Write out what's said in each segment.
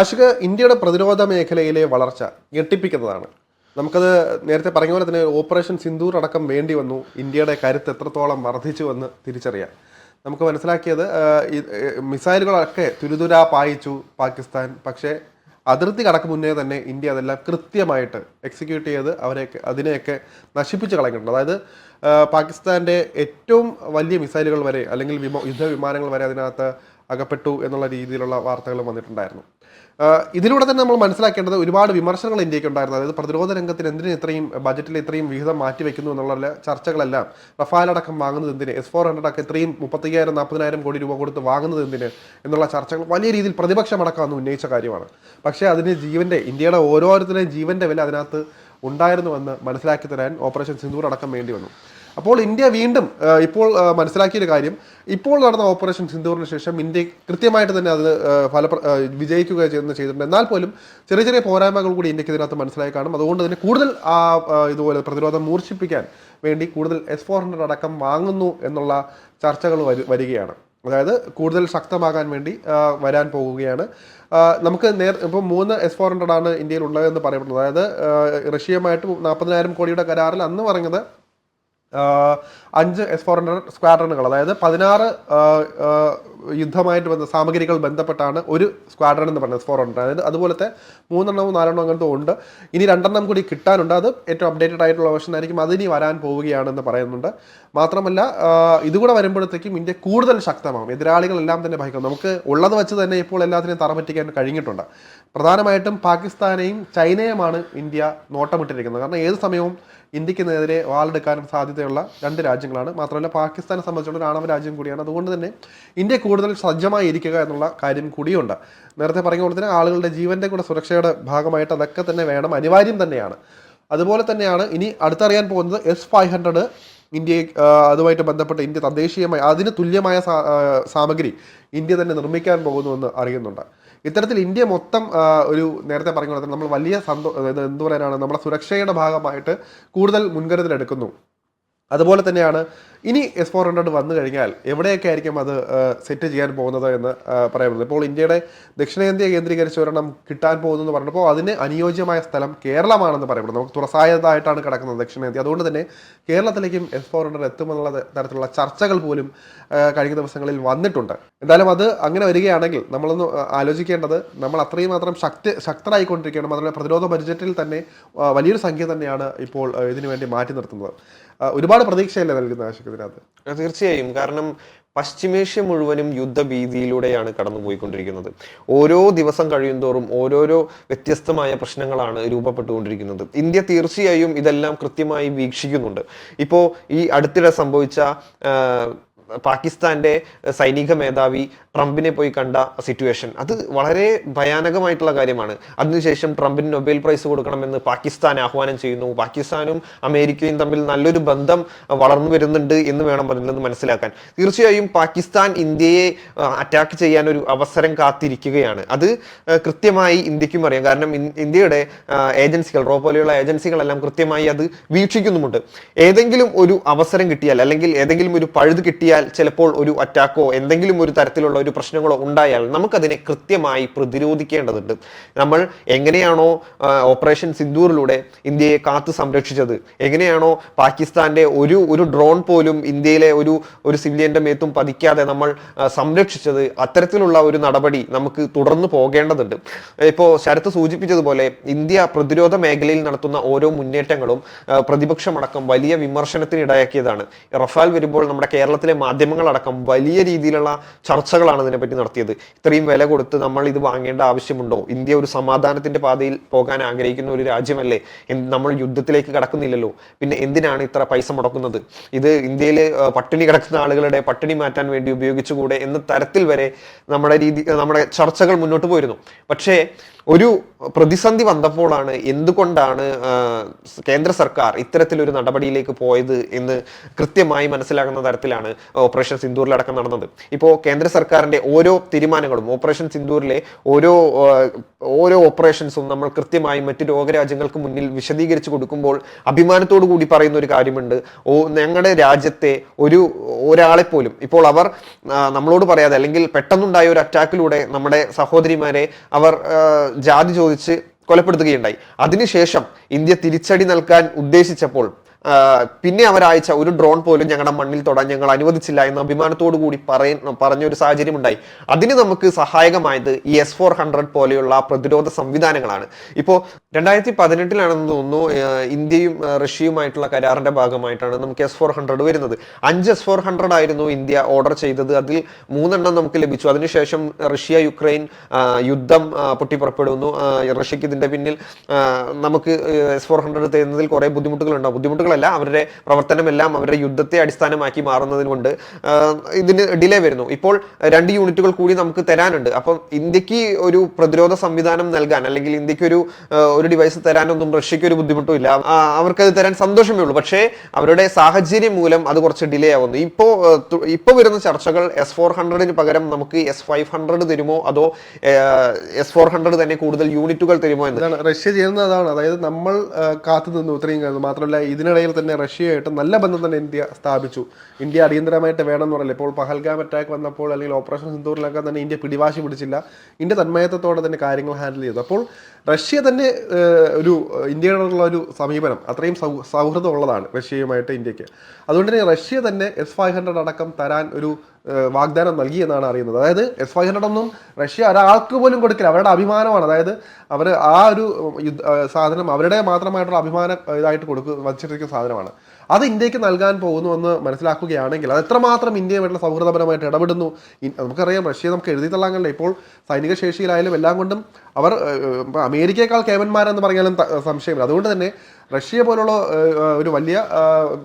ആഷിക ഇന്ത്യയുടെ പ്രതിരോധ മേഖലയിലെ വളർച്ച ഞെട്ടിപ്പിക്കുന്നതാണ്. നമുക്കത് നേരത്തെ പറഞ്ഞ പോലെ തന്നെ ഓപ്പറേഷൻ സിന്ദൂർ അടക്കം വേണ്ടി വന്നു. ഇന്ത്യയുടെ കരുത്ത് എത്രത്തോളം വർദ്ധിച്ചു വർദ്ധിച്ചുവെന്ന് തിരിച്ചറിയാം നമുക്ക് മനസ്സിലാക്കിയത് മിസൈലുകളൊക്കെ തുരുതുരാ പായിച്ചു പാകിസ്ഥാൻ. പക്ഷേ അതിർത്തി കടക്ക് മുന്നേ തന്നെ ഇന്ത്യ അതെല്ലാം കൃത്യമായിട്ട് എക്സിക്യൂട്ട് ചെയ്ത് അവരെയൊക്കെ അതിനെയൊക്കെ നശിപ്പിച്ച് കളഞ്ഞിട്ടുണ്ട്. അതായത് പാകിസ്ഥാന്റെ ഏറ്റവും വലിയ മിസൈലുകൾ വരെ അല്ലെങ്കിൽ വിമ യുദ്ധവിമാനങ്ങൾ വരെ അതിനകത്ത് അകപ്പെട്ടു എന്നുള്ള രീതിയിലുള്ള വാർത്തകൾ വന്നിട്ടുണ്ടായിരുന്നു. ഇതിലൂടെ തന്നെ നമ്മൾ മനസ്സിലാക്കേണ്ടത് ഒരുപാട് വിമർശനങ്ങൾ ഇന്ത്യയ്ക്ക് ഉണ്ടായിരുന്നു. അതായത് പ്രതിരോധ രംഗത്തിന് എന്തിനും ഇത്രയും ബജറ്റിൽ ഇത്രയും വിഹിതം മാറ്റിവെക്കുന്നു എന്നുള്ള ചർച്ചകളെല്ലാം റഫാൽ അടക്കം വാങ്ങുന്നത് എന്തിന് എസ് ഫോർ ഹൺഡ്രഡ് ഒക്കെ ഇത്രയും മുപ്പത്തയ്യായിരം നാൽപ്പതിനായിരം കോടി രൂപ കൊടുത്ത് വാങ്ങുന്നത് എന്തിന് എന്നുള്ള ചർച്ചകൾ വലിയ രീതിയിൽ പ്രതിപക്ഷമടക്കം അന്ന് ഉന്നയിച്ച കാര്യമാണ്. പക്ഷേ അതിന് ജീവന്റെ ഇന്ത്യയുടെ ഓരോരുത്തരുടെയും ജീവന്റെ വില അതിനകത്ത് ഉണ്ടായിരുന്നുവെന്ന് മനസ്സിലാക്കി തരാൻ ഓപ്പറേഷൻ സിന്ദൂർ അടക്കം വേണ്ടി വന്നു. അപ്പോൾ ഇന്ത്യ വീണ്ടും ഇപ്പോൾ മനസ്സിലാക്കിയൊരു കാര്യം. ഇപ്പോൾ നടന്ന ഓപ്പറേഷൻ സിന്ധുവിന് ശേഷം ഇന്ത്യ കൃത്യമായിട്ട് തന്നെ അത് ഫലപ്ര വിജയിക്കുക ചെയ്തിട്ടുണ്ട്. എന്നാൽ പോലും ചെറിയ ചെറിയ പോരായ്മകൾ കൂടി ഇന്ത്യയ്ക്ക് ഇതിനകത്ത് മനസ്സിലായി കാണും. അതുകൊണ്ട് തന്നെ കൂടുതൽ ആ ഇതുപോലെ പ്രതിരോധം മൂർച്ഛിപ്പിക്കാൻ വേണ്ടി കൂടുതൽ എസ് ഫോർ ഹൺഡ്രഡ് അടക്കം വാങ്ങുന്നു എന്നുള്ള ചർച്ചകൾ വരു- വരികയാണ്. അതായത് കൂടുതൽ ശക്തമാകാൻ വേണ്ടി വരാൻ പോകുകയാണ്. നമുക്ക് നേർ ഇപ്പോൾ മൂന്ന് എസ് ഫോർ ഹൺഡ്രഡ് ആണ് ഇന്ത്യയിൽ ഉള്ളതെന്ന് പറയപ്പെടുന്നത്. അതായത് റഷ്യയുമായിട്ട് നാൽപ്പതിനായിരം കോടിയുടെ കരാറിൽ അന്ന് പറഞ്ഞത് അഞ്ച് എസ് ഫോർ ഹൺഡ്രഡ് സ്ക്വാഡ്രണുകൾ അതായത് പതിനാറ് യുദ്ധമായിട്ട് ബന്ധ സാമഗ്രികൾ ബന്ധപ്പെട്ടാണ് ഒരു സ്ക്വാഡ്രൺ എന്ന് പറയുന്നത് എസ് ഫോർ ഹൺഡ്രഡ് അതായത് അതുപോലത്തെ മൂന്നെണ്ണവും നാലെണ്ണവും അങ്ങനത്തെ ഉണ്ട്. ഇനി രണ്ടെണ്ണം കൂടി കിട്ടാനുണ്ട്. അത് ഏറ്റവും അപ്ഡേറ്റഡ് ആയിട്ടുള്ള വേർഷൻ ആയിരിക്കും. അതിനി വരാൻ പോവുകയാണെന്ന് പറയുന്നുണ്ട്. മാത്രമല്ല ഇതുകൂടെ വരുമ്പോഴത്തേക്കും ഇന്ത്യ കൂടുതൽ ശക്തമാകും എതിരാളികളെല്ലാം തന്നെ ഭയക്കും. നമുക്ക് ഉള്ളത് വെച്ച് തന്നെ ഇപ്പോൾ എല്ലാത്തിനെയും തറപറ്റിക്കാൻ കഴിഞ്ഞിട്ടുണ്ട്. പ്രധാനമായിട്ടും പാകിസ്ഥാനെയും ചൈനയുമാണ് ഇന്ത്യ നോട്ടമിട്ടിരിക്കുന്നത്. കാരണം ഏത് സമയവും ഇന്ത്യയ്ക്ക് നേരെ വാളെടുക്കാനും സാധ്യതയുള്ള രണ്ട് രാജ്യങ്ങളാണ്. മാത്രമല്ല പാകിസ്ഥാനെ സംബന്ധിച്ചുള്ള ഒരു ആണവ രാജ്യം കൂടിയാണ്. അതുകൊണ്ട് തന്നെ ഇന്ത്യ കൂടുതൽ സജ്ജമായി ഇരിക്കുക എന്നുള്ള കാര്യം കൂടിയുണ്ട്. നേരത്തെ പറഞ്ഞ പോലെ തന്നെ ആളുകളുടെ ജീവന്റെ കൂടെ സുരക്ഷയുടെ ഭാഗമായിട്ട് അതൊക്കെ തന്നെ വേണം. അനിവാര്യം തന്നെയാണ്. അതുപോലെ തന്നെയാണ് ഇനി അടുത്തറിയാൻ പോകുന്നത് എസ് ഫൈവ് ഹൺഡ്രഡ് ഇന്ത്യ അതുമായിട്ട് ബന്ധപ്പെട്ട് ഇന്ത്യ തദ്ദേശീയമായി അതിന് തുല്യമായ സാമഗ്രി ഇന്ത്യ തന്നെ നിർമ്മിക്കാൻ പോകുന്നുവെന്ന് അറിയുന്നുണ്ട്. ഇത്തരത്തിൽ ഇന്ത്യ മൊത്തം ഒരു നേരത്തെ പറഞ്ഞ പോലെ നമ്മൾ വലിയ സന്തോ എന്ത് പറയാനാണ് നമ്മുടെ സുരക്ഷയുടെ ഭാഗമായിട്ട് കൂടുതൽ മുൻകരുതൽ എടുക്കുന്നു അതുപോലെ തന്നെയാണ് ഇനി എസ് ഫോർ ഹൺഡ്രഡ് വന്നു കഴിഞ്ഞാൽ എവിടെയൊക്കെ ആയിരിക്കും അത് സെറ്റ് ചെയ്യാൻ പോകുന്നത് എന്ന് പറയുന്നത് ഇപ്പോൾ ഇന്ത്യയുടെ ദക്ഷിണേന്ത്യ കേന്ദ്രീകരിച്ച ഒരെണ്ണം കിട്ടാൻ പോകുന്നു എന്ന് പറഞ്ഞപ്പോൾ അതിന് അനുയോജ്യമായ സ്ഥലം കേരളമാണെന്ന് പറയപ്പെടുന്നു. നമുക്ക് തുറസായതായിട്ടാണ് കിടക്കുന്നത് ദക്ഷിണേന്ത്യ. അതുകൊണ്ട് തന്നെ കേരളത്തിലേക്കും എസ് ഫോർ ഹൺഡ്രഡ് എത്തുമെന്നുള്ള തരത്തിലുള്ള ചർച്ചകൾ പോലും കഴിഞ്ഞ ദിവസങ്ങളിൽ വന്നിട്ടുണ്ട്. എന്തായാലും അത് അങ്ങനെ വരികയാണെങ്കിൽ നമ്മളൊന്ന് ആലോചിക്കേണ്ടത് നമ്മൾ അത്രയും മാത്രം ശക്തി ശക്തരായിക്കൊണ്ടിരിക്കുകയാണ്. മാത്രമല്ല പ്രതിരോധ ബഡ്ജറ്റിൽ തന്നെ വലിയൊരു സംഖ്യ തന്നെയാണ് ഇപ്പോൾ ഇതിനുവേണ്ടി ഇതിനു വേണ്ടി മാറ്റി നിർത്തുന്നത്. ഒരുപാട് പ്രതീക്ഷയല്ലേ നൽകുന്ന ആശുപത്രിനകത്ത് തീർച്ചയായും. കാരണം പശ്ചിമേഷ്യ മുഴുവനും യുദ്ധഭീതിയിലൂടെയാണ് കടന്നുപോയിക്കൊണ്ടിരിക്കുന്നത്. ഓരോ ദിവസം കഴിയുന്തോറും ഓരോരോ വ്യത്യസ്തമായ പ്രശ്നങ്ങളാണ് രൂപപ്പെട്ടുകൊണ്ടിരിക്കുന്നത്. ഇന്ത്യ തീർച്ചയായും ഇതെല്ലാം കൃത്യമായി വീക്ഷിക്കുന്നുണ്ട്. ഇപ്പോൾ ഈ അടുത്തിടെ സംഭവിച്ച പാകിസ്ഥാന്റെ സൈനിക മേധാവി ട്രംപിനെ പോയി കണ്ട സിറ്റുവേഷൻ അത് വളരെ ഭയാനകമായിട്ടുള്ള കാര്യമാണ്. അതിനുശേഷം ട്രംപിന് നൊബേൽ പ്രൈസ് കൊടുക്കണമെന്ന് പാകിസ്ഥാൻ ആഹ്വാനം ചെയ്യുന്നു. പാകിസ്ഥാനും അമേരിക്കയും തമ്മിൽ നല്ലൊരു ബന്ധം വളർന്നു വരുന്നുണ്ട് എന്ന് വേണം അതിൽ നിന്ന് മനസ്സിലാക്കാൻ. തീർച്ചയായും പാകിസ്ഥാൻ ഇന്ത്യയെ അറ്റാക്ക് ചെയ്യാൻ ഒരു അവസരം കാത്തിരിക്കുകയാണ്. അത് കൃത്യമായി ഇന്ത്യക്കും അറിയാം. കാരണം ഇന്ത്യയുടെ ഏജൻസികൾ റോ പോലെയുള്ള ഏജൻസികളെല്ലാം കൃത്യമായി അത് വീക്ഷിക്കുന്നുമുണ്ട്. ഏതെങ്കിലും ഒരു അവസരം കിട്ടിയാൽ അല്ലെങ്കിൽ ഏതെങ്കിലും ഒരു പഴുത് കിട്ടിയാൽ ചിലപ്പോൾ ഒരു അറ്റാക്കോ എന്തെങ്കിലും ഒരു തരത്തിലുള്ള ഒരു പ്രശ്നങ്ങളോ ഉണ്ടായാൽ നമുക്കതിനെ കൃത്യമായി പ്രതിരോധിക്കേണ്ടതുണ്ട്. നമ്മൾ എങ്ങനെയാണോ ഓപ്പറേഷൻ സിന്ദൂറിലൂടെ ഇന്ത്യയെ കാത്തു സംരക്ഷിച്ചത്? എങ്ങനെയാണോ പാകിസ്ഥാന്റെ ഒരു ഒരു ഡ്രോൺ പോലും ഇന്ത്യയിലെ ഒരു ഒരു സിവിലിയന്റെ മേത്തും പതിക്കാതെ നമ്മൾ സംരക്ഷിച്ചത്? അത്തരത്തിലുള്ള ഒരു നടപടി നമുക്ക് തുടർന്ന് പോകേണ്ടതുണ്ട്. ഇപ്പോൾ ശരത്ത് സൂചിപ്പിച്ചതുപോലെ ഇന്ത്യ പ്രതിരോധ മേഖലയിൽ നടത്തുന്ന ഓരോ മുന്നേറ്റങ്ങളും പ്രതിപക്ഷമടക്കം വലിയ വിമർശനത്തിന് ഇടയാക്കിയതാണ് റഫാൽ വരുമ്പോൾ നമ്മുടെ കേരളത്തിലെ മാധ്യമങ്ങളടക്കം വലിയ രീതിയിലുള്ള ചർച്ചകളാണ് ഇതിനെപ്പറ്റി നടത്തിയത്. ഇത്രയും വില കൊടുത്ത് നമ്മൾ ഇത് വാങ്ങേണ്ട ആവശ്യമുണ്ടോ? ഇന്ത്യ ഒരു സമാധാനത്തിന്റെ പാതയിൽ പോകാൻ ആഗ്രഹിക്കുന്ന ഒരു രാജ്യമല്ലേ? നമ്മൾ യുദ്ധത്തിലേക്ക് കടക്കുന്നില്ലല്ലോ. പിന്നെ എന്തിനാണ് ഇത്ര പൈസ മുടക്കുന്നത്? ഇത് ഇന്ത്യയിൽ പട്ടിണി കിടക്കുന്ന ആളുകളുടെ പട്ടിണി മാറ്റാൻ വേണ്ടി ഉപയോഗിച്ചുകൂടെ എന്ന തരത്തിൽ വരെ നമ്മുടെ രീതി നമ്മുടെ ചർച്ചകൾ മുന്നോട്ട് പോയിരുന്നു. പക്ഷേ ഒരു പ്രതിസന്ധി വന്നപ്പോഴാണ് എന്തുകൊണ്ടാണ് കേന്ദ്ര സർക്കാർ ഇത്തരത്തിലൊരു നടപടിയിലേക്ക് പോയത് എന്ന് കൃത്യമായി മനസ്സിലാകുന്ന തരത്തിലാണ് ഓപ്പറേഷൻ സിന്ദൂരിലടക്കം നടന്നത്. ഇപ്പോൾ കേന്ദ്ര സർക്കാരിന്റെ ഓരോ തീരുമാനങ്ങളും ഓപ്പറേഷൻ സിന്ദൂരിലെ ഓരോ ഓരോ ഓപ്പറേഷൻസും നമ്മൾ കൃത്യമായി മറ്റു രോഗരാജ്യങ്ങൾക്ക് മുന്നിൽ വിശദീകരിച്ച് കൊടുക്കുമ്പോൾ അഭിമാനത്തോടു കൂടി പറയുന്ന ഒരു കാര്യമുണ്ട്. ഓ ഞങ്ങളുടെ രാജ്യത്തെ ഒരു ഒരാളെ പോലും ഇപ്പോൾ അവർ നമ്മളോട് പറയാതെ അല്ലെങ്കിൽ പെട്ടെന്നുണ്ടായ ഒരു അറ്റാക്കിലൂടെ നമ്മുടെ സഹോദരിമാരെ അവർ ജാതി ചോദിച്ച് കൊലപ്പെടുത്തുകയുണ്ടായി. അതിനുശേഷം ഇന്ത്യ തിരിച്ചടി നൽകാൻ ഉദ്ദേശിച്ചപ്പോൾ പിന്നെ അവരാഴ്ച ഒരു ഡ്രോൺ പോലും ഞങ്ങളുടെ മണ്ണിൽ തൊടാൻ ഞങ്ങൾ അനുവദിച്ചില്ല എന്ന് അഭിമാനത്തോടു കൂടി പറയുന്ന പറഞ്ഞ ഒരു സാഹചര്യം ഉണ്ടായി അതിന് നമുക്ക് സഹായകമായത് ഈ എസ് ഫോർ ഹൺഡ്രഡ് പോലെയുള്ള പ്രതിരോധ സംവിധാനങ്ങളാണ്. ഇപ്പോൾ രണ്ടായിരത്തി പതിനെട്ടിലാണെന്ന് തോന്നുന്നു ഇന്ത്യയും റഷ്യയുമായിട്ടുള്ള കരാറിന്റെ ഭാഗമായിട്ടാണ് നമുക്ക് എസ് ഫോർ ഹൺഡ്രഡ് വരുന്നത്. അഞ്ച് എസ് ഫോർ ഹൺഡ്രഡ് ആയിരുന്നു ഇന്ത്യ ഓർഡർ ചെയ്തത്. അതിൽ മൂന്നെണ്ണം നമുക്ക് ലഭിച്ചു. അതിനുശേഷം റഷ്യ യുക്രൈൻ യുദ്ധം പൊട്ടിപ്പുറപ്പെടുന്നു. റഷ്യക്ക് ഇതിന്റെ പിന്നിൽ നമുക്ക് എസ് ഫോർ ഹൺഡ്രഡ് തരുന്നതിൽ കുറെ ബുദ്ധിമുട്ടുകളുണ്ടാവും. ബുദ്ധിമുട്ടുകളല്ല അവരുടെ പ്രവർത്തനമെല്ലാം അവരുടെ യുദ്ധത്തെ അടിസ്ഥാനമാക്കി മാറുന്നതിന് കൊണ്ട് ഇതിന് ഡിലേ വരുന്നു. ഇപ്പോൾ രണ്ട് യൂണിറ്റുകൾ കൂടി നമുക്ക് തരാനുണ്ട്. അപ്പം ഇന്ത്യയ്ക്ക് ഒരു പ്രതിരോധ സംവിധാനം നൽകാൻ അല്ലെങ്കിൽ ഇന്ത്യയ്ക്ക് ഒരു ഒരു ഡിവൈസ് തരാനൊന്നും റഷ്യക്ക് ഒരു ബുദ്ധിമുട്ടും ഇല്ല. അവർക്കത് തരാൻ സന്തോഷമേ ഉള്ളൂ. പക്ഷേ അവരുടെ സാഹചര്യം മൂലം അത് കുറച്ച് ഡിലേ ആവുന്നു. ഇപ്പോൾ ഇപ്പോൾ വരുന്ന ചർച്ചകൾ എസ് ഫോർ ഹൺഡ്രഡിന് പകരം നമുക്ക് എസ് ഫൈവ് ഹൺഡ്രഡ് തരുമോ? അതോ എസ് ഫോർ ഹൺഡ്രഡ് തന്നെ കൂടുതൽ യൂണിറ്റുകൾ തരുമോ എന്ന്? റഷ്യ ചെയ്യുന്നത് അതാണ്. അതായത് നമ്മൾ കാത്തു നിന്നു ഇത്രയും മാത്രമല്ല മാത്രമല്ല ഇതിനിടയിൽ തന്നെ റഷ്യയായിട്ട് നല്ല ബന്ധം തന്നെ ഇന്ത്യ സ്ഥാപിച്ചു. ഇന്ത്യ അടിയന്തരമായിട്ട് വേണം പറയില്ല? ഇപ്പോൾ പഹൽഗാം അറ്റാക്ക് വന്നപ്പോൾ അല്ലെങ്കിൽ ഓപ്പറേഷൻ സിന്ദൂറിലൊക്കെ തന്നെ ഇന്ത്യ പിടിവാശി പിടിച്ചില്ല. ഇന്ത്യ തന്മയത്തോടെ തന്നെ കാര്യങ്ങൾ ഹാൻഡിൽ ചെയ്തു. അപ്പോൾ റഷ്യ തന്നെ ഒരു ഇന്ത്യയോടുള്ള ഒരു സമീപനം അത്രയും സൗഹൃദമുള്ളതാണ് സൗഹൃദം റഷ്യയുമായിട്ട് ഇന്ത്യയ്ക്ക്. അതുകൊണ്ട് തന്നെ റഷ്യ തന്നെ എസ് ഫൈവ് ഹൺഡ്രഡ് അടക്കം തരാൻ ഒരു വാഗ്ദാനം നൽകി എന്നാണ് അറിയുന്നത്. അതായത് എസ് ഫൈവ് ഹൺഡ്രഡ് ഒന്നും റഷ്യ ഒരാൾക്ക് പോലും കൊടുക്കില്ല. അവരുടെ അഭിമാനമാണ്. അതായത് അവർ ആ ഒരു സാധനം അവരുടെ മാത്രമായിട്ടുള്ള അഭിമാനം ഇതായിട്ട് കൊടുക്കുക വച്ചിരിക്കുന്ന സാധനമാണ്. അത് ഇന്ത്യയ്ക്ക് നൽകാൻ പോകുന്നു എന്ന് മനസ്സിലാക്കുകയാണെങ്കിൽ അത് എത്രമാത്രം ഇന്ത്യയുമായിട്ടുള്ള സൗഹൃദപരമായിട്ട് ഇടപെടുന്നു? നമുക്കറിയാം റഷ്യ നമുക്ക് എഴുതി തള്ളാൻ കണ്ടില്ല ഇപ്പോൾ സൈനിക ശേഷിയിലായാലും എല്ലാം കൊണ്ടും അവർ അമേരിക്കയെക്കാൾ കേമന്മാരെന്ന് പറഞ്ഞാലും സംശയമില്ല. അതുകൊണ്ട് തന്നെ റഷ്യ പോലുള്ള ഒരു വലിയ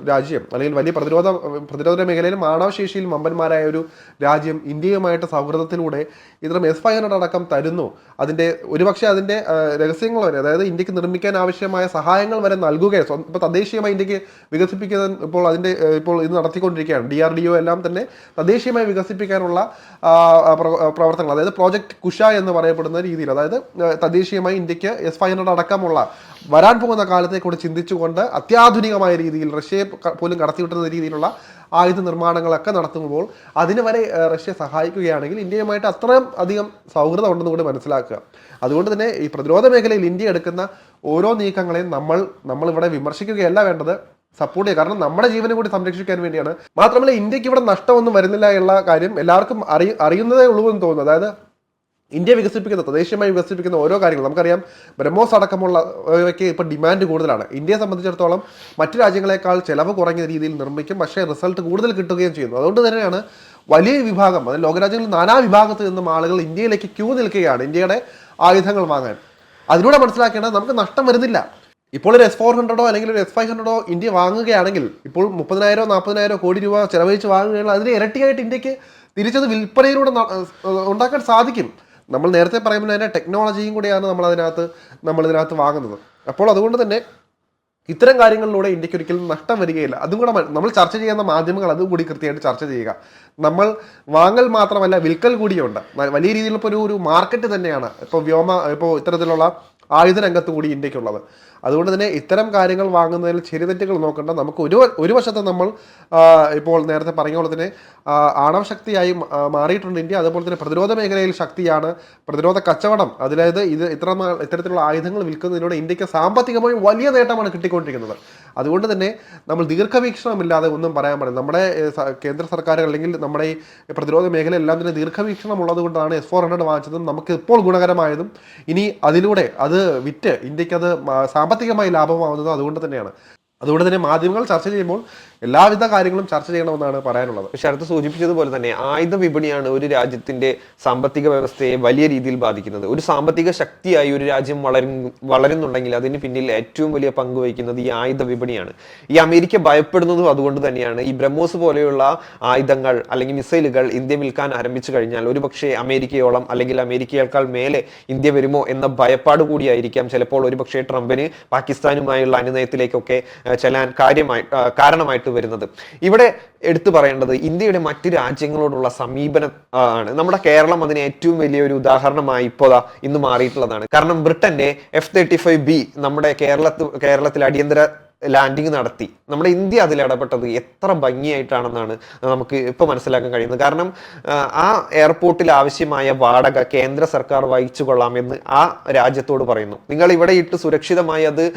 രാജ്യം അല്ലെങ്കിൽ വലിയ പ്രതിരോധ പ്രതിരോധ മേഖലയിൽ മാനവശേഷിയിൽ മമ്പന്മാരായ ഒരു രാജ്യം ഇന്ത്യയുമായിട്ട് സൗഹൃദത്തിലൂടെ ഇത്തരം എസ് ഫൈവ് ഹൺഡ്രഡ് അടക്കം തരുന്നു. അതിന്റെ ഒരുപക്ഷെ അതിന്റെ രഹസ്യങ്ങൾ വരെ അതായത് ഇന്ത്യയ്ക്ക് നിർമ്മിക്കാൻ ആവശ്യമായ സഹായങ്ങൾ വരെ നൽകുകയോ ഇപ്പോൾ തദ്ദേശീയമായി ഇന്ത്യയ്ക്ക് വികസിപ്പിക്കാൻ ഇപ്പോൾ അതിന്റെ ഇപ്പോൾ ഇത് നടത്തിക്കൊണ്ടിരിക്കുകയാണ്. ഡി ആർ ഡി ഒ എല്ലാം തന്നെ തദ്ദേശീയമായി വികസിപ്പിക്കാനുള്ള പ്രവർത്തനങ്ങൾ അതായത് പ്രോജക്റ്റ് കുഷ എന്ന് പറയപ്പെടുന്ന രീതിയിൽ അതായത് തദ്ദേശീയമായി ഇന്ത്യയ്ക്ക് എസ് ഫൈവ് ഹൺഡ്രഡ് അടക്കമുള്ള വരാൻ പോകുന്ന കാലത്തെ കൂടി ചിന്തിച്ചുകൊണ്ട് അത്യാധുനികമായ രീതിയിൽ റഷ്യയെ പോലും കടത്തിവിട്ടുന്ന രീതിയിലുള്ള ആയുധ നിർമ്മാണങ്ങളൊക്കെ നടത്തുമ്പോൾ അതിന് വരെ റഷ്യ സഹായിക്കുകയാണെങ്കിൽ ഇന്ത്യയുമായിട്ട് അത്രയും അധികം സൗഹൃദം ഉണ്ടെന്ന് കൂടി മനസ്സിലാക്കുക. അതുകൊണ്ട് തന്നെ ഈ പ്രതിരോധ മേഖലയിൽ ഇന്ത്യ എടുക്കുന്ന ഓരോ നീക്കങ്ങളെയും നമ്മൾ നമ്മളിവിടെ വിമർശിക്കുകയല്ല വേണ്ടത് സപ്പോർട്ട് ചെയ്യുക. കാരണം നമ്മുടെ ജീവനെ കൂടി സംരക്ഷിക്കാൻ വേണ്ടിയാണ്. മാത്രമല്ല ഇന്ത്യയ്ക്ക് ഇവിടെ നഷ്ടമൊന്നും വരുന്നില്ല എന്നുള്ള കാര്യം എല്ലാവർക്കും അറിയ അറിയുന്നതേ ഉള്ളൂ എന്ന് തോന്നുന്നു. അതായത് ഇന്ത്യ വികസിപ്പിക്കുന്ന തദ്ദേശീയമായി വികസിപ്പിക്കുന്ന ഓരോ കാര്യങ്ങളും നമുക്കറിയാം ബ്രഹ്മോസ് അടക്കമുള്ളവയ്ക്ക് ഇപ്പോൾ ഡിമാൻഡ് കൂടുതലാണ്. ഇന്ത്യയെ സംബന്ധിച്ചിടത്തോളം മറ്റു രാജ്യങ്ങളെക്കാൾ ചിലവ് കുറഞ്ഞ രീതിയിൽ നിർമ്മിക്കും പക്ഷേ റിസൾട്ട് കൂടുതൽ കിട്ടുകയും ചെയ്യുന്നു. അതുകൊണ്ട് തന്നെയാണ് വലിയ വിഭാഗം അതായത് ലോകരാജ്യങ്ങളിൽ നാനാ വിഭാഗത്തിൽ നിന്നും ആളുകൾ ഇന്ത്യയിലേക്ക് ക്യൂ നിൽക്കുകയാണ് ഇന്ത്യയുടെ ആയുധങ്ങൾ വാങ്ങാൻ. അതിലൂടെ മനസ്സിലാക്കേണ്ടത് നമുക്ക് നഷ്ടം വരുന്നില്ല. ഇപ്പോൾ ഒരു എസ് ഫോർ ഹൺഡ്രഡോ അല്ലെങ്കിൽ ഒരു എസ് ഫൈവ് ഹൺഡ്രഡോ ഇന്ത്യ വാങ്ങുകയാണെങ്കിൽ ഇപ്പോൾ മുപ്പതിനായിരോ നാൽപ്പതിനായിരോ കോടി രൂപ ചെലവഴിച്ച് വാങ്ങുകയാണെങ്കിൽ അതിന് ഇരട്ടിയായിട്ട് ഇന്ത്യയ്ക്ക് തിരിച്ചത് വിൽപ്പനയിലൂടെ ഉണ്ടാക്കാൻ സാധിക്കും. നമ്മൾ നേരത്തെ പറയുമ്പോൾ അതിന്റെ ടെക്നോളജിയും കൂടിയാണ് നമ്മൾ അതിനകത്ത് നമ്മൾ ഇതിനകത്ത് വാങ്ങുന്നത്. അപ്പോൾ അതുകൊണ്ട് തന്നെ ഇത്തരം കാര്യങ്ങളിലൂടെ ഇന്ത്യയ്ക്ക് ഒരിക്കലും നഷ്ടം വരികയില്ല. അതും കൂടെ നമ്മൾ ചർച്ച ചെയ്യുന്ന മാധ്യമങ്ങൾ അതും കൂടി കൃത്യമായിട്ട് ചർച്ച ചെയ്യുക. നമ്മൾ വാങ്ങൽ മാത്രമല്ല വിൽക്കൽ കൂടിയുണ്ട്. വലിയ ഇപ്പോൾ ഒരു ഒരു മാർക്കറ്റ് തന്നെയാണ്. ഇപ്പോൾ വ്യോമ ഇപ്പോൾ ഇത്തരത്തിലുള്ള ആയുധ രംഗത്ത് കൂടി ഇന്ത്യക്കുള്ളത്. അതുകൊണ്ട് തന്നെ ഇത്തരം കാര്യങ്ങൾ വാങ്ങുന്നതിൽ ശരിതെറ്റുകൾ നോക്കേണ്ട. നമുക്ക് ഒരു ഒരു വശത്ത് നമ്മൾ ഇപ്പോൾ നേരത്തെ പറഞ്ഞ പോലെ തന്നെ ആണവശക്തിയായി മാറിയിട്ടുണ്ട് ഇന്ത്യ. അതുപോലെ തന്നെ പ്രതിരോധ മേഖലയിൽ ശക്തിയാണ് പ്രതിരോധ കച്ചവടം. അതിലായത് ഇത് ഇത്ര ഇത്തരത്തിലുള്ള ആയുധങ്ങൾ വിൽക്കുന്നതിലൂടെ ഇന്ത്യയ്ക്ക് സാമ്പത്തികമായി വലിയ നേട്ടമാണ് കിട്ടിക്കൊണ്ടിരിക്കുന്നത്. അതുകൊണ്ട് തന്നെ നമ്മൾ ദീർഘവീക്ഷണമില്ലാതെ ഒന്നും പറയാൻ പറ്റില്ല നമ്മുടെ കേന്ദ്ര സർക്കാർ അല്ലെങ്കിൽ നമ്മുടെ പ്രതിരോധ മേഖല എല്ലാം തന്നെ ദീർഘവീക്ഷണം ഉള്ളത് കൊണ്ടാണ് എസ് ഫോർ ഹൺഡ്രഡ് വാങ്ങിച്ചതും നമുക്ക് ഇപ്പോൾ ഗുണകരമായതും. ഇനി അതിലൂടെ അത് വിറ്റ് ഇന്ത്യയ്ക്ക് അത് സാമ്പത്തികമായി ലാഭമാവുന്നതും അതുകൊണ്ട് തന്നെയാണ്. അതുകൊണ്ട് തന്നെ മാധ്യമങ്ങൾ ചർച്ച ചെയ്യുമ്പോൾ എല്ലാവിധ കാര്യങ്ങളും ചർച്ച ചെയ്യണമെന്നാണ് പറയാനുള്ളത്. അടുത്ത് സൂചിപ്പിച്ചതുപോലെ തന്നെ ആയുധ വിപണിയാണ് ഒരു രാജ്യത്തിന്റെ സാമ്പത്തിക വ്യവസ്ഥയെ വലിയ രീതിയിൽ ബാധിക്കുന്നത്. ഒരു സാമ്പത്തിക ശക്തിയായി ഒരു രാജ്യം വളരുന്നു വളരുന്നുണ്ടെങ്കിൽ അതിന് പിന്നിൽ ഏറ്റവും വലിയ പങ്ക് വഹിക്കുന്നത് ഈ ആയുധ വിപണിയാണ്. ഈ അമേരിക്ക ഭയപ്പെടുന്നതും അതുകൊണ്ട് തന്നെയാണ് ഈ ബ്രഹ്മോസ് പോലെയുള്ള ആയുധങ്ങൾ അല്ലെങ്കിൽ മിസൈലുകൾ ഇന്ത്യ വിൽക്കാൻ ആരംഭിച്ചു കഴിഞ്ഞാൽ ഒരുപക്ഷെ അമേരിക്കയോളം അല്ലെങ്കിൽ അമേരിക്കയേക്കാൾ മേലെ ഇന്ത്യ വരുമോ എന്ന ഭയപ്പാട് കൂടിയായിരിക്കാം. ചിലപ്പോൾ ഒരുപക്ഷെ ട്രംപിന് പാകിസ്ഥാനുമായുള്ള അനുനയത്തിലേക്കൊക്കെ ചെല്ലാൻ കാര്യമായി ആ, പ്രശ്നമായിട്ട് വരുന്നത്. ഇവിടെ എടുത്തു പറയേണ്ടത് ഇന്ത്യയുടെ മറ്റ് രാജ്യങ്ങളോടുള്ള സമീപനം ആണ്. നമ്മുടെ കേരളം അതിന് ഏറ്റവും വലിയൊരു ഉദാഹരണമായി ഇപ്പോൾ ഇന്ന് മാറിയിട്ടുള്ളതാണ്. കാരണം ബ്രിട്ടന്റെ എഫ് തേർട്ടി ഫൈവ് ബി നമ്മുടെ കേരളത്തിൽ കേരളത്തിൽ അടിയന്തര ലാൻഡിങ് നടത്തി. നമ്മുടെ ഇന്ത്യ അതിൽ ഇടപെട്ടത് എത്ര ഭംഗിയായിട്ടാണെന്നാണ് നമുക്ക് ഇപ്പോൾ മനസ്സിലാക്കാൻ കഴിയുന്നത്. കാരണം ആ, എയർപോർട്ടിൽ ആവശ്യമായ വാടക കേന്ദ്ര സർക്കാർ വഹിച്ചു കൊള്ളാമെന്ന് ആ രാജ്യത്തോട് പറയുന്നു. നിങ്ങൾ ഇവിടെ ഇട്ട് സുരക്ഷിതമായി അത്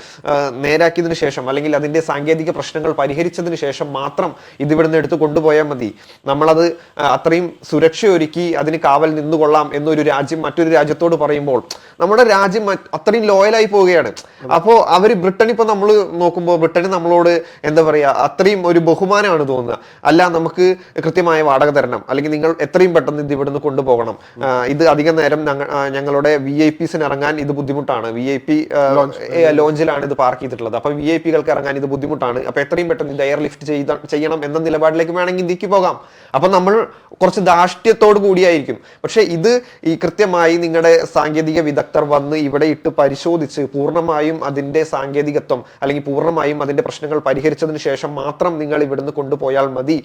നേരാക്കിയതിനു ശേഷം അല്ലെങ്കിൽ അതിന്റെ സാങ്കേതിക പ്രശ്നങ്ങൾ പരിഹരിച്ചതിന് ശേഷം മാത്രം ഇതിവിടുന്ന് എടുത്ത് കൊണ്ടുപോയാൽ മതി. നമ്മളത് അത്രയും സുരക്ഷ ഒരുക്കി അതിന് കാവൽ നിന്നുകൊള്ളാം എന്നൊരു രാജ്യം മറ്റൊരു രാജ്യത്തോട് പറയുമ്പോൾ നമ്മുടെ രാജ്യം അത്രയും ലോയലായി പോവുകയാണ്. അപ്പോൾ അവർ ബ്രിട്ടൻ ഇപ്പോൾ നമ്മൾ നോക്കുമ്പോൾ ബ്രിട്ടന് നമ്മളോട് എന്താ പറയുക അത്രയും ഒരു ബഹുമാനമാണ് തോന്നുക. അല്ല നമുക്ക് കൃത്യമായ വാടക തരണം. അല്ലെങ്കിൽ നിങ്ങൾ എത്രയും പെട്ടെന്ന് ഇത് ഇവിടുന്ന് കൊണ്ടുപോകണം. ഇത് അധികം നേരം ഞങ്ങ- ഞങ്ങളുടെ വി ഐ പിസിന് ഇറങ്ങാൻ ഇത് ബുദ്ധിമുട്ടാണ്. വി ഐ പി ലോഞ്ചിലാണ് ഇത് പാർക്ക് ചെയ്തിട്ടുള്ളത്. അപ്പൊ വി ഐ പികൾക്ക് ഇറങ്ങാൻ ഇത് ബുദ്ധിമുട്ടാണ്. അപ്പൊ എത്രയും പെട്ടെന്ന് ഇത് എയർ ലിഫ്റ്റ് ചെയ്ത ചെയ്യണം എന്ന നിലപാടിലേക്ക് വേണമെങ്കിൽ ഇന്ത്യയ്ക്ക് പോകാം. അപ്പൊ നമ്മൾ കുറച്ച് ധാർഷ്ട്യത്തോട് കൂടിയായിരിക്കും. പക്ഷെ ഇത് ഈ കൃത്യമായി നിങ്ങളുടെ സാങ്കേതിക വിദഗ്ധർ വന്ന് ഇവിടെ ഇട്ട് പരിശോധിച്ച് പൂർണമായും അതിന്റെ സാങ്കേതികത്വം അല്ലെങ്കിൽ പൂർണമായും അതിന്റെ പ്രശ്നങ്ങൾ പരിഹരിച്ചതിന് ശേഷം മാത്രം നിങ്ങൾ ഇവിടുന്ന് കൊണ്ടുപോയാൽ മതി.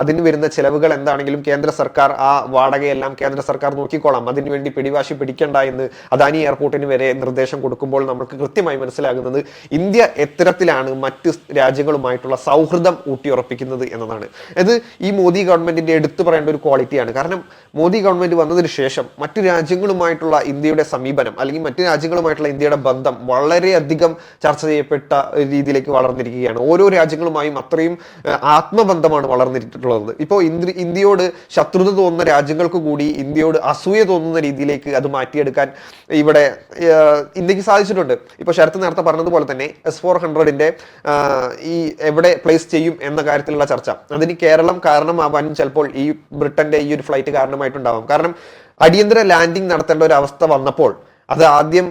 അതിന് വരുന്ന ചിലവുകൾ എന്താണെങ്കിലും കേന്ദ്ര സർക്കാർ ആ വാടകയെല്ലാം കേന്ദ്ര സർക്കാർ നോക്കിക്കോളാം. അതിനുവേണ്ടി പിടിവാശി പിടിക്കണ്ട എന്ന് അദാനി എയർപോർട്ടിന് വരെ നിർദ്ദേശം കൊടുക്കുമ്പോൾ നമുക്ക് കൃത്യമായി മനസ്സിലാകുന്നത് ഇന്ത്യ എത്തരത്തിലാണ് മറ്റ് രാജ്യങ്ങളുമായിട്ടുള്ള സൗഹൃദം ഊട്ടിയുറപ്പിക്കുന്നത് എന്നതാണ്. ഇത് ഈ മോദി ഗവൺമെന്റിന്റെ എടുത്തു പറയേണ്ട ഒരു ക്വാളിറ്റിയാണ്. കാരണം മോദി ഗവൺമെന്റ് വന്നതിന് ശേഷം മറ്റു രാജ്യങ്ങളുമായിട്ടുള്ള ഇന്ത്യയുടെ സമീപനം അല്ലെങ്കിൽ മറ്റു രാജ്യങ്ങളുമായിട്ടുള്ള ഇന്ത്യയുടെ ബന്ധം വളരെയധികം ചർച്ച ചെയ്യപ്പെട്ട രീതിയിലേക്ക് വളർന്നിരിക്കുകയാണ്. ഓരോ രാജ്യങ്ങളുമായും അത്രയും ആത്മബന്ധമാണ് വളർന്നിട്ടുള്ളത്. ഇപ്പോൾ ഇന്ത്യ ഇന്ത്യയോട് ശത്രുത തോന്നുന്ന രാജ്യങ്ങൾക്ക് കൂടി ഇന്ത്യയോട് അസൂയ തോന്നുന്ന രീതിയിലേക്ക് അത് മാറ്റിയെടുക്കാൻ ഇവിടെ ഇന്ത്യയ്ക്ക് സാധിച്ചിട്ടുണ്ട്. ഇപ്പോൾ ശരത്ത് നേരത്തെ പറഞ്ഞതുപോലെ തന്നെ എസ് ഫോർ ഹൺഡ്രഡിന്റെ ഈ എവിടെ പ്ലേസ് ചെയ്യും എന്ന കാര്യത്തിലുള്ള ചർച്ച. അതിന് കേരളം കാരണമാവാനും ചിലപ്പോൾ ഈ ബ്രിട്ടന്റെ ഈ ഒരു ഫ്ലൈറ്റ് കാരണമായിട്ടുണ്ടാവാം. കാരണം അടിയന്തര ലാൻഡിംഗ് നടത്തേണ്ട ഒരു അവസ്ഥ വന്നപ്പോൾ അത് ആദ്യം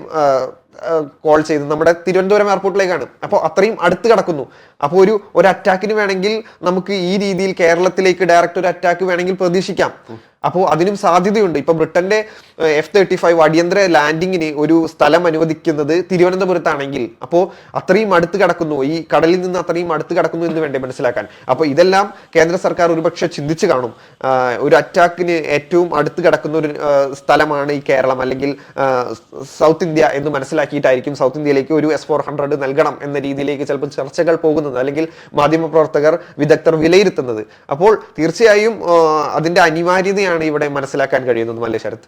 കോൾ ചെയ്ത് നമ്മുടെ തിരുവനന്തപുരം എയർപോർട്ടിലേക്കാണ് അപ്പോൾ അത്രയും അടുത്ത് കിടക്കുന്നു. അപ്പോൾ ഒരു ഒരു അറ്റാക്കിന് വേണമെങ്കിൽ നമുക്ക് ഈ രീതിയിൽ കേരളത്തിലേക്ക് ഡയറക്റ്റ് ഒരു അറ്റാക്ക് വേണമെങ്കിൽ പ്രതീക്ഷിക്കാം. അപ്പോൾ അതിനും സാധ്യതയുണ്ട്. ഇപ്പൊ ബ്രിട്ടന്റെ എഫ് തേർട്ടി ഫൈവ് അടിയന്തര ലാൻഡിങ്ങിന് ഒരു സ്ഥലം അനുവദിക്കുന്നത് തിരുവനന്തപുരത്താണെങ്കിൽ. അപ്പോൾ അത്രയും അടുത്ത് കിടക്കുന്നു. ഈ കടലിൽ നിന്ന് അത്രയും അടുത്ത് കിടക്കുന്നു എന്ന് വേണ്ടേ മനസ്സിലാക്കാൻ. അപ്പോൾ ഇതെല്ലാം കേന്ദ്ര സർക്കാർ ഒരുപക്ഷെ ചിന്തിച്ചു കാണും. ഒരു അറ്റാക്കിന് ഏറ്റവും അടുത്ത് കിടക്കുന്ന ഒരു സ്ഥലമാണ് ഈ കേരളം അല്ലെങ്കിൽ സൗത്ത് ഇന്ത്യ എന്ന് മനസ്സിലാക്കിയിട്ടായിരിക്കും സൗത്ത് ഇന്ത്യയിലേക്ക് ഒരു എസ് ഫോർ ഹൺഡ്രഡ് നൽകണം എന്ന രീതിയിലേക്ക് ചിലപ്പോൾ ചർച്ചകൾ പോകുന്നത് അല്ലെങ്കിൽ മാധ്യമപ്രവർത്തകർ വിദഗ്ധർ വിലയിരുത്തുന്നത് അപ്പോൾ തീർച്ചയായും അതിന്റെ അനിവാര്യതയാണ് ഇവിടെ മനസ്സിലാക്കാൻ കഴിയുന്നത് മല്ലേശ്വരത്ത്.